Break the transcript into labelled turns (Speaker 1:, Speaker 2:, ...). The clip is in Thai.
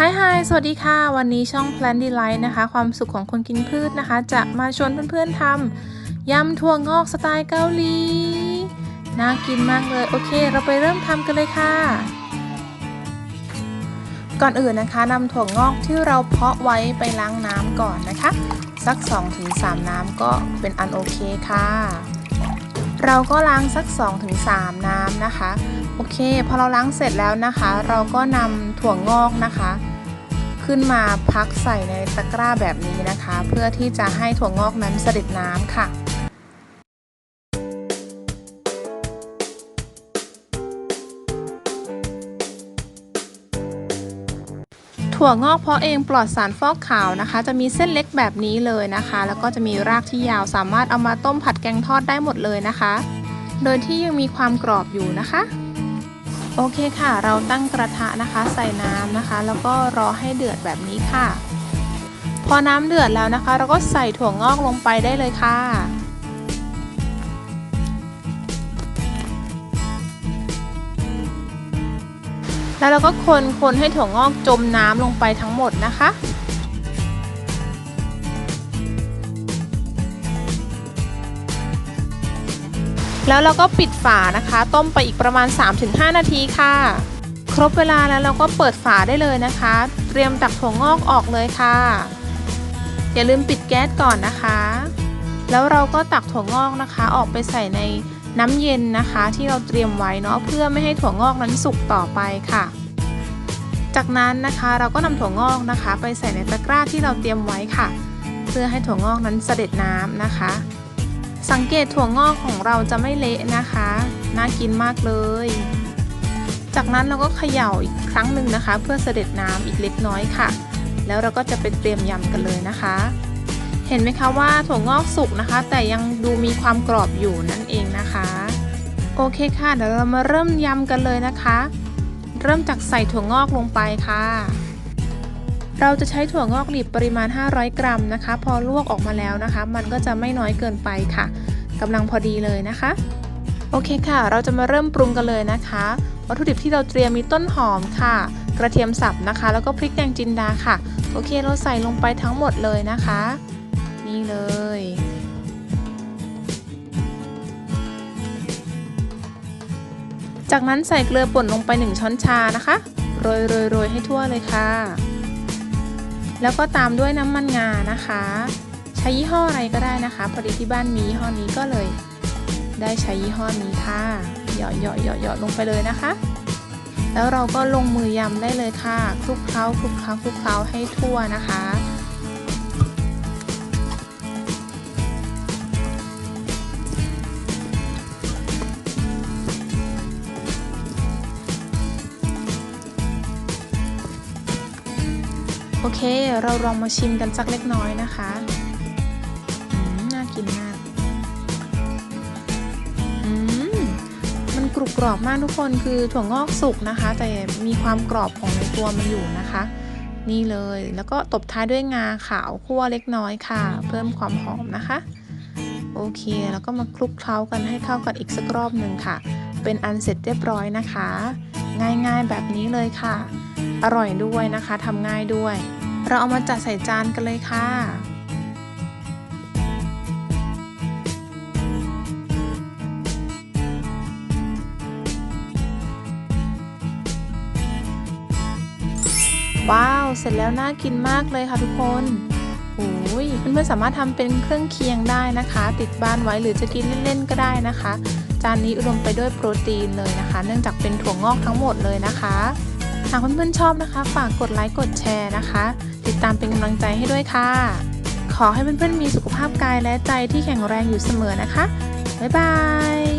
Speaker 1: ฮายฮายสวัสดีค่ะ วันนี้ช่อง Plant Delight นะคะ ความสุขของคนกินพืชนะคะ จะมาชวนเพื่อนๆทำยำถั่วงอกสไตล์เกาหลี น่ากินมากเลย โอเค เราไปเริ่มทำกันเลยค่ะ ก่อนอื่นนะคะนำถั่วงอกที่เราเพาะไว้ไปล้างน้ำก่อนนะคะ สัก 2-3 น้ำก็เป็นอันโอเคค่ะ เราก็ล้างสัก 2-3 น้ำนะคะ โอเค พอเราล้างเสร็จแล้วนะคะ เราก็นำถั่วงอกนะคะ ขึ้นมาพักใส่ในตะกร้าแบบนี้นะคะ เพื่อที่จะให้ถั่วงอกนั้นเสด็ดน้ำค่ะ ถั่วงอกเพาะเองปลอดสารฟอกขาวนะคะ จะมีเส้นเล็กแบบนี้เลยนะคะ แล้วก็จะมีรากที่ยาวสามารถเอามาต้มผัดแกงทอดได้หมดเลยนะคะ โดยที่ยังมีความกรอบอยู่นะคะ โอเคค่ะ เราตั้งกระทะนะคะ ใส่น้ำนะคะ แล้วก็รอให้เดือดแบบนี้ค่ะ พอน้ำเดือดแล้วนะคะ เราก็ใส่ถั่วงอกลงไปได้เลยค่ะ แล้วเราก็คนคนให้ถั่วงอกจมน้ำลงไปทั้งหมดนะคะ แล้วเราก็ปิดฝานะคะ ต้มไปอีกประมาณ 3-5 นาทีค่ะ ครบเวลาแล้วเราก็เปิดฝาได้เลยนะคะ เตรียมตักถั่วงอกออกเลยค่ะ อย่าลืมปิดแก๊สก่อนนะคะ แล้วเราก็ตักถั่วงอกนะคะ ออกไปใส่ใน น้ำเย็นนะคะ ที่เราเตรียมไว้เนาะเพื่อไม่ให้ถั่วงอกนั้นสุกต่อไปค่ะ จากนั้นนะคะเราก็นำถั่วงอกนะคะ ไปใส่ในตะกร้าที่เราเตรียมไว้ค่ะ เพื่อให้ถั่วงอกนั้นเสด็จน้ำนะคะ สังเกตถั่วงอกของเราจะไม่เละนะคะ น่ากินมากเลย จากนั้นเราก็เขย่าอีกครั้งหนึ่งนะคะ เพื่อเสด็จน้ำอีกเล็กน้อยค่ะ แล้วเราก็จะไปเตรียมยำกันเลยนะคะ เห็นไหมคะว่าถั่วงอกสุกนะคะ แต่ยังดูมีความกรอบอยู่นั่นเองนะคะ โอเคค่ะ เดี๋ยวเรามาเริ่มยำกันเลยนะคะ เริ่มจากใส่ถั่วงอกลงไปค่ะ เราจะใช้ถั่วงอกหลีบปริมาณ 500 กรัมนะคะ พอลวกออกมาแล้วนะคะ มันก็จะไม่น้อยเกินไปค่ะกำลังพอดีเลยนะคะ โอเคค่ะ เราจะมาเริ่มปรุงกันเลยนะคะ วัตถุดิบที่เราเตรียมมีต้นหอมค่ะ กระเทียมสับนะคะ แล้วก็พริกแดงจินดาค่ะ โอเค เราใส่ลงไปทั้งหมดเลยนะคะ นี่เลย จากนั้นใส่เกลือป่นลงไป 1 ช้อนชานะคะ โรยโรยโรยให้ทั่วเลยค่ะ แล้วก็ตามด้วยน้ำมันงานะคะ ใช้ยี่ห้ออะไรก็ได้นะคะ พอดีที่บ้านมียี่ห้อนี้ก็เลย ได้ใช้ยี่ห้อนี้ค่ะเหยาะเหยาะเหยาะเหยาะลงไปเลยนะคะแล้วเราก็ลงมือยำได้เลยค่ะ คลุกเคล้าคลุกเคล้าคลุกเคล้าให้ทั่วนะคะ อเค เราลองมาชิมกันสักเล็กน้อยนะคะน่ากินมากมมันกรุบกรอบมากทุกคนคือถั่วงอกสุกนะคะ แต่มีความกรอบของในตัวมันอยู่นะคะ นี่เลยแล้วก็ตบท้ายด้วยงาขาวคั่วเล็กน้อยค่ะ เพิ่มความหอมนะคะ โอเค แล้วก็มาคลุกเคล้ากันให้เข้ากันอีกสักรอบหนึ่งค่ะ เป็นอันเสร็จเรียบร้อยนะคะ ง่ายๆแบบนี้เลยค่ะ อร่อยด้วยนะคะทำง่ายด้วย เราเอามาจัดใส่จานกันเลยค่ะว้าว เสร็จแล้วน่ากินมากเลยค่ะทุกคนโอ้ยเพื่อนๆสามารถทำเป็นเครื่องเคียงได้นะคะ ติดบ้านไว้หรือจะกินเล่นๆก็ได้นะคะ จานนี้อุดมไปด้วยโปรตีนเลยนะคะ เนื่องจากเป็นถั่วงอกทั้งหมดเลยนะคะ หากเพื่อนๆชอบนะคะ ฝากกดไลค์กดแชร์นะคะ ติดตามเป็นกำลังใจให้ด้วยค่ะ ขอให้เพื่อนๆมีสุขภาพกายและใจที่แข็งแรงอยู่เสมอนะคะ บ๊ายบาย